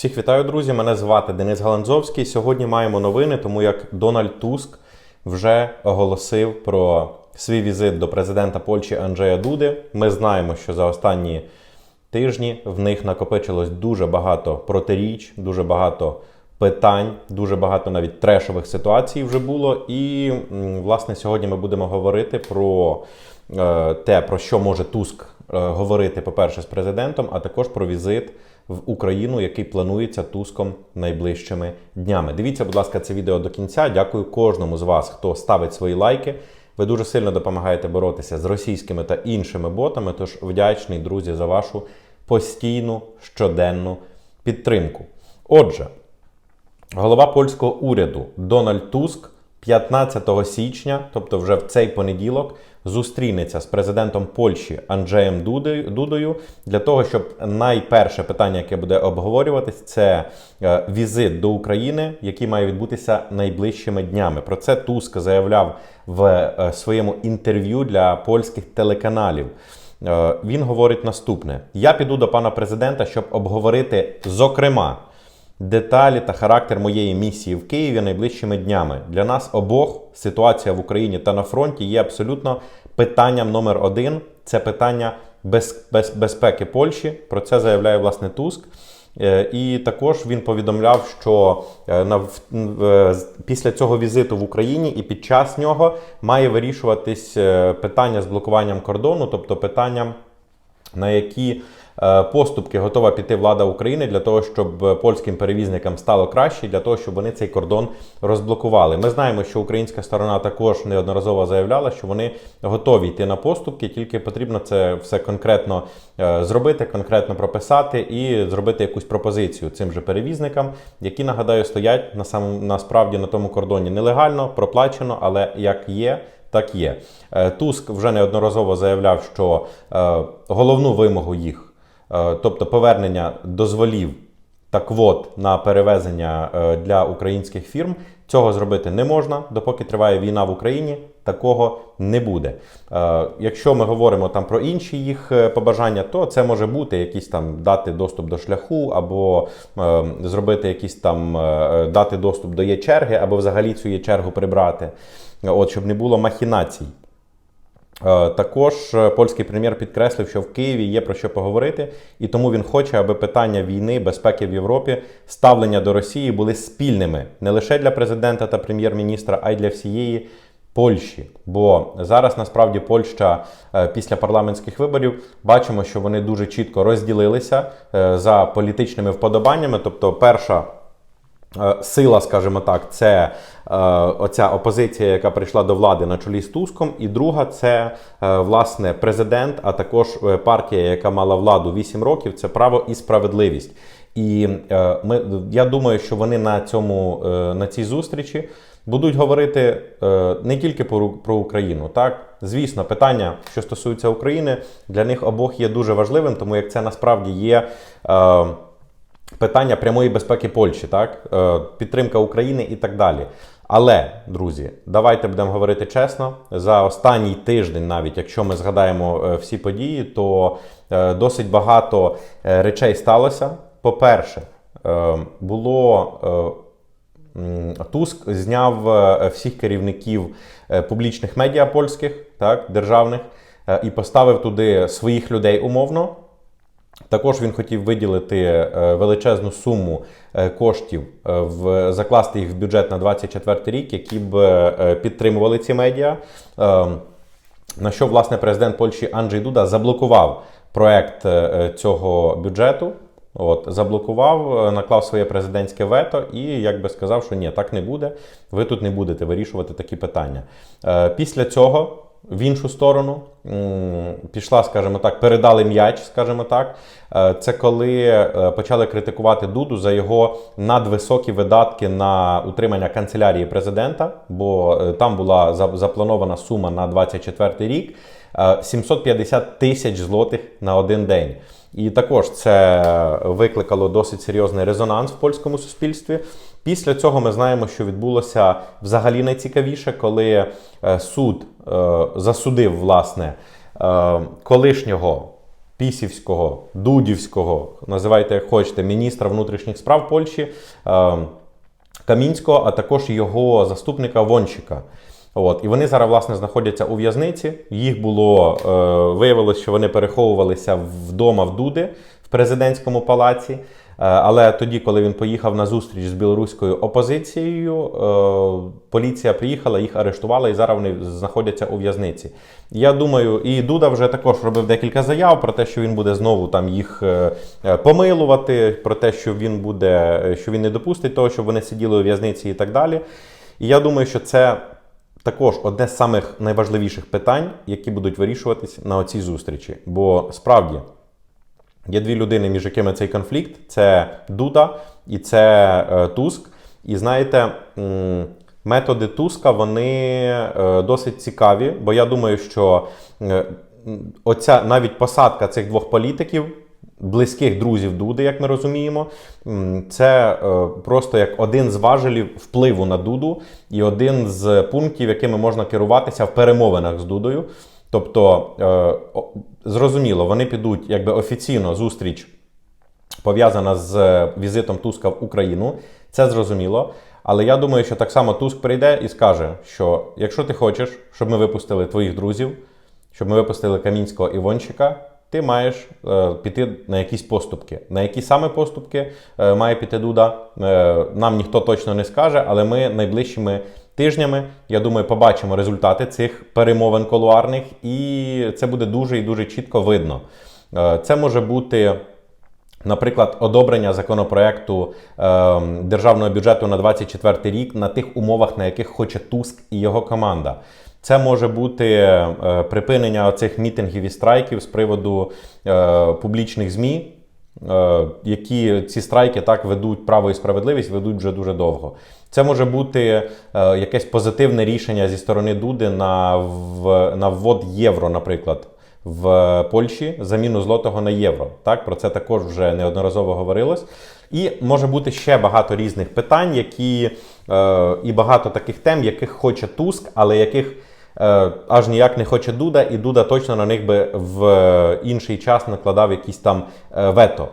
Всіх вітаю, друзі! Мене звати Денис Галанзовський. Сьогодні маємо новини, тому як Дональд Туск вже оголосив про свій візит до президента Польщі Анджея Дуди. Ми знаємо, що за останні тижні в них накопичилось дуже багато протиріч, дуже багато питань, дуже багато навіть трешових ситуацій вже було. І власне сьогодні ми будемо говорити про е, те, про що може Туск е, говорити, по-перше, з президентом, а також про візит в Україну, який планується Туском найближчими днями. Дивіться, будь ласка, це відео до кінця. Дякую кожному з вас, хто ставить свої лайки. Ви дуже сильно допомагаєте боротися з російськими та іншими ботами. Тож вдячний, друзі, за вашу постійну щоденну підтримку. Отже, голова польського уряду Дональд Туск 15 січня, тобто вже в цей понеділок, зустрінеться з президентом Польщі Анджеєм Дудою- для того, щоб найперше питання, яке буде обговорюватись, це е, візит до України, який має відбутися найближчими днями. Про це Туск заявляв в е, своєму інтерв'ю для польських телеканалів. Е, Він говорить наступне: я піду до пана президента, щоб обговорити, зокрема, деталі та характер моєї місії в Києві найближчими днями. Для нас обох ситуація в Україні та на фронті є абсолютно питанням номер один. Це питання без, без, безпеки Польщі. Про це заявляє власне Туск. Е, І також він повідомляв, що е, на з- після цього візиту в Україні і під час нього має вирішуватись е, питання з блокуванням кордону, тобто питання на які е, поступки готова піти влада України для того, щоб е, польським перевізникам стало краще, для того, щоб вони цей кордон розблокували. Ми знаємо, що українська сторона також неодноразово заявляла, що вони готові йти на поступки, тільки потрібно це все конкретно е, зробити, конкретно прописати і зробити якусь пропозицію цим же перевізникам, які нагадаю стоять на сам насправді на тому кордоні нелегально, проплачено, але як є. Так є. Е, Туск вже неодноразово заявляв, що е, головну вимогу їх, е, тобто повернення дозволів та квот на перевезення е, для українських фірм, цього зробити не можна, допоки триває війна в Україні. Такого не буде. Е, якщо ми говоримо там про інші їх е, побажання, то це може бути якісь там дати доступ до шляху, або е, зробити якісь там е, дати доступ до є-черги, або взагалі цю є-чергу прибрати, от щоб не було махінацій. Е, Також е, польський прем'єр підкреслив, що в Києві є про що поговорити, і тому він хоче, аби питання війни, безпеки в Європі, ставлення до Росії були спільними не лише для президента та прем'єр-міністра, а й для всієї Польщі. Бо зараз насправді Польща е, після парламентських виборів бачимо, що вони дуже чітко розділилися за політичними вподобаннями. Тобто, перша сила, скажімо так, це е, оця опозиція, яка прийшла до влади на чолі з Туском, і друга це е, власне президент, а також е, партія, яка мала владу 8 років, це право і справедливість. І е, ми, я думаю, що вони на цьому е, на цій зустрічі будуть говорити е, не тільки про, Україну. Так, звісно, питання, що стосуються України, для них обох є дуже важливим, тому як це насправді є. Е, питання прямої безпеки Польщі, так Е, підтримка України і так далі. Але, друзі, давайте будемо говорити чесно. За останній тиждень, навіть якщо ми згадаємо е, всі події, то е, досить багато речей сталося. По-перше, було. Туск зняв всіх керівників публічних медіа польських, так, державних, і поставив туди своїх людей умовно. Також він хотів виділити е, величезну суму е, коштів, е, в, закласти їх в бюджет на 24 рік, які б підтримували ці медіа. Е, На що власне президент Польщі Анджей Дуда заблокував проект цього бюджету. От, заблокував, наклав своє президентське вето і якби сказав, що ні, так не буде. Ви тут не будете вирішувати такі питання. Після цього в іншу сторону пішла, скажімо так, передали м'яч, скажімо так. Е, Це коли е, почали критикувати Дуду за його надвисокі видатки на утримання канцелярії президента, бо е, там була за- запланована сума на 24 рік е, 750 тисяч злотих на один день. І також це викликало досить серйозний резонанс в польському суспільстві. Після цього ми знаємо, що відбулося взагалі найцікавіше, коли е, суд е, засудив власне е, колишнього пісівського, дудівського, називайте як хочете, міністра внутрішніх справ Польщі Камінського, а також його заступника Вончика. От, і вони зараз, власне, знаходяться у в'язниці. Їх було е, виявилось, що вони переховувалися вдома в Дуди в президентському палаці. Е, Але тоді, коли він поїхав на зустріч з білоруською опозицією, е, поліція приїхала, їх арештувала, і зараз вони знаходяться у в'язниці. Я думаю, і Дуда вже також робив декілька заяв про те, що він буде знову там їх е, помилувати, про те, що він буде, що він не допустить того, щоб вони сиділи у в'язниці і так далі. І я думаю, що це також одне з самих найважливіших питань, які будуть вирішуватись на оцій зустрічі. Бо справді є дві людини, між якими цей конфлікт: це Дуда і це е, Туск. І знаєте, методи Туска вони е, досить цікаві, бо я думаю, що е, оця навіть посадка цих двох політиків. Близьких друзів Дуди, як ми розуміємо, це е, просто як один з важелів впливу на Дуду і один з пунктів, якими можна керуватися в перемовинах з Дудою. Тобто, е, зрозуміло, вони підуть якби офіційно зустріч пов'язана з е, візитом Туска в Україну. Це зрозуміло. Але я думаю, що так само Туск прийде і скаже, що якщо ти хочеш, щоб ми випустили твоїх друзів, щоб ми випустили Камінського Івончика, ти маєш е, піти на якісь поступки. На які саме поступки е, має піти Дуда, е, нам ніхто точно не скаже, але ми найближчими тижнями, я думаю, побачимо результати цих перемовин колуарних, і це буде дуже і дуже чітко видно. Це може бути. Наприклад, одобрення законопроекту е, державного бюджету на 2024 рік на тих умовах, на яких хоче Туск і його команда. Це може бути е, припинення цих мітингів і страйків з приводу е, публічних ЗМІ, е, які ці страйки так ведуть право і справедливість, ведуть вже дуже довго. Це може бути якесь позитивне рішення зі сторони Дуди на, в, на ввод євро, наприклад в Польщі заміну злотого на євро. Так, про це також вже неодноразово говорилось. І може бути ще багато різних питань, які е, і багато таких тем, яких хоче Туск, але яких аж ніяк не хоче Дуда, і Дуда точно на них би в інший час накладав якісь там е, вето. Е,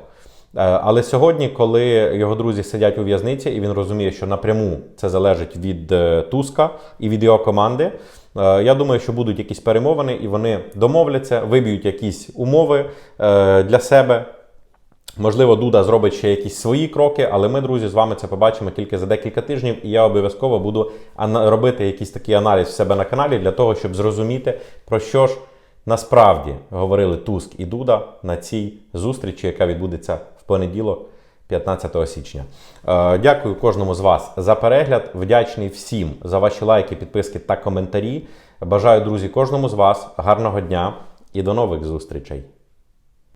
Але сьогодні, коли його друзі сидять у в'язниці, і він розуміє, що напряму це залежить від е, Туска і від його команди. е, Я думаю, що будуть якісь перемовини, і вони домовляться, виб'ють якісь умови е, для себе. Можливо, Дуда зробить ще якісь свої кроки, але ми, друзі, з вами це побачимо тільки за декілька тижнів, і я обов'язково буду робити якийсь такий аналіз в себе на каналі для того, щоб зрозуміти, про що ж насправді говорили Туск і Дуда на цій зустрічі, яка відбудеться в понеділок. 15 січня. Е, Дякую кожному з вас за перегляд. Вдячний всім за ваші лайки, підписки та коментарі. Бажаю, друзі, кожному з вас гарного дня і до нових зустрічей.